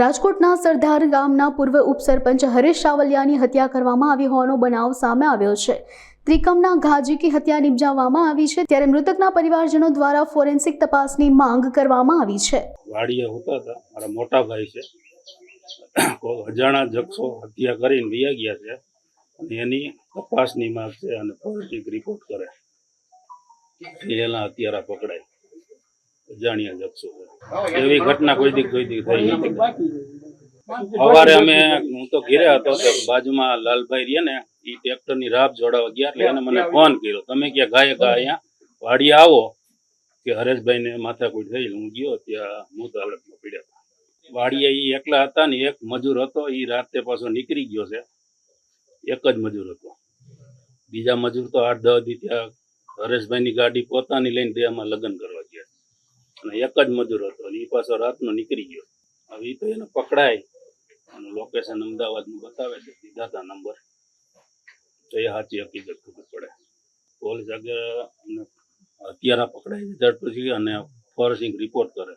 રાજકોટના સરદાર ગામના પૂર્વ ઉપસરપંચ હરેશ સાવલિયાની હત્યા કરવામાં આવી હોવાનો બનાવ સામે આવ્યો છે. ત્રિકમના ઘાજીકી હત્યા નિપજાવવામાં આવી છે ત્યારે મૃતકના પરિવારજનો દ્વારા ફોરેન્સિક તપાસની માંગ કરવામાં આવી છે. વાડીએ હોતા હતા. મારા મોટા ભાઈ છે. અજાણા જક્ષો હત્યા કરીને વયા ગયા છે અને એની તપાસની માંગ છે અને ફોરેન્સિક રિપોર્ટ કરે એના હત્યારા પકડાય. અજાણ્યા જક્ષો છે. એવી ઘટના કોઈ દી કોઈ દી થઈ નથી. સવારે અમે હું તો ઘેરે હતો તો બાજુમાં લાલભાઈ રહ્યા ને એ ટ્રેક્ટરની રાપ જોડાવા ગયા એટલે એને મને ફોન કર્યો. તમે ક્યાં ગાય ગા અહીંયા? વાડીએ આવો. કે હરેશભાઈ ને માથાકૂટ થઈ હું ગયો ત્યાં મૂત હાલતમાં માં હતા. વાડીએ એ એકલા હતા ને એક મજૂર હતો. એ રાતે પાછો નીકળી ગયો છે. એક જ મજૂર હતો. બીજા મજૂર તો આઠ દસ દી ત્યાં હરેશભાઈની ગાડી પોતાની લઈને દેવામાં લગ્ન કરવા અને એક જ મજૂર હતો અને એ પાછો રાતનો નીકળી ગયો. હવે એ તો એને પકડાય. અને લોકેશન અમદાવાદનું બતાવે છે દીધા હતા નંબર. તો એ સાચી હકીકત ખબર પડે. પોલીસ આગળ હત્યારા પકડાય રિઝલ્ટ પછી અને ફોરેન્સિક રિપોર્ટ કરે.